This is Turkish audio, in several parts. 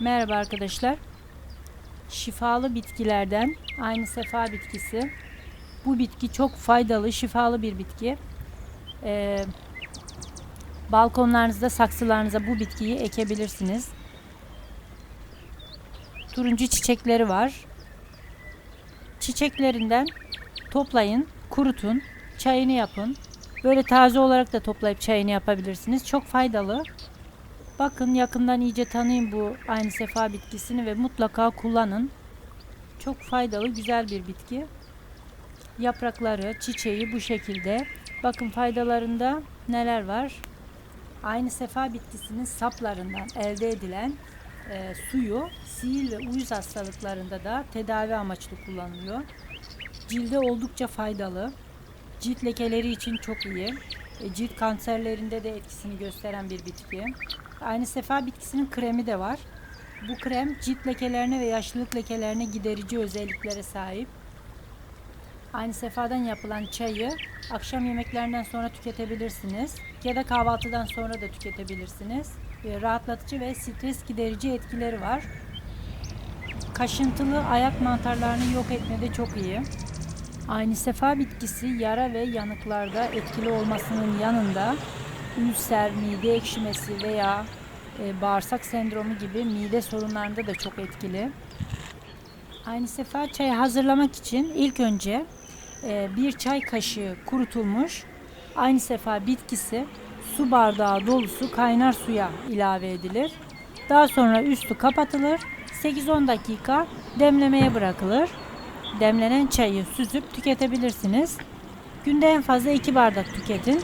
Merhaba arkadaşlar. Şifalı bitkilerden aynı sefa bitkisi. Bu bitki çok faydalı, şifalı bir bitki. Ee, balkonlarınızda, saksılarınıza bu bitkiyi ekebilirsiniz. Turuncu çiçekleri var. Çiçeklerinden toplayın, kurutun, çayını yapın. Böyle taze olarak da toplayıp çayını yapabilirsiniz. Çok faydalı. Bakın yakından iyice tanıyın bu aynı sefa bitkisini ve mutlaka kullanın. Çok faydalı, güzel bir bitki. Yaprakları, çiçeği bu şekilde. Bakın faydalarında neler var? Aynı sefa bitkisinin saplarından elde edilen e, suyu sihir ve uyuz hastalıklarında da tedavi amaçlı kullanılıyor. Cilde oldukça faydalı. Cilt lekeleri için çok iyi. E, cilt kanserlerinde de etkisini gösteren bir bitki. Aynı sefa bitkisinin kremi de var. Bu krem cilt lekelerine ve yaşlılık lekelerine giderici özelliklere sahip. Aynı sefadan yapılan çayı akşam yemeklerinden sonra tüketebilirsiniz ya da kahvaltıdan sonra da tüketebilirsiniz. E, Rahatlatıcı ve stres giderici etkileri var. Kaşıntılı ayak mantarlarını yok etmede çok iyi. Aynı sefa bitkisi yara ve yanıklarda etkili olmasının yanında ülser, mide ekşimesi veya e, bağırsak sendromu gibi mide sorunlarında da çok etkili. Aynı sefa çayı hazırlamak için ilk önce e, bir çay kaşığı kurutulmuş aynı sefa bitkisi su bardağı dolusu kaynar suya ilave edilir. Daha sonra üstü kapatılır. 8-10 dakika demlemeye bırakılır. Demlenen çayı süzüp tüketebilirsiniz. Günde en fazla 2 bardak tüketin.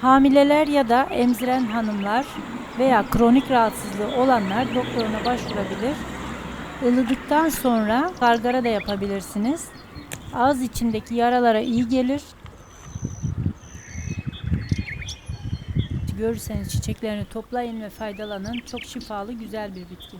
Hamileler ya da emziren hanımlar veya kronik rahatsızlığı olanlar doktoruna başvurabilir. Ilıdıktan sonra gargara da yapabilirsiniz. Ağız içindeki yaralara iyi gelir. Görürseniz çiçeklerini toplayın ve faydalanın. Çok şifalı güzel bir bitki.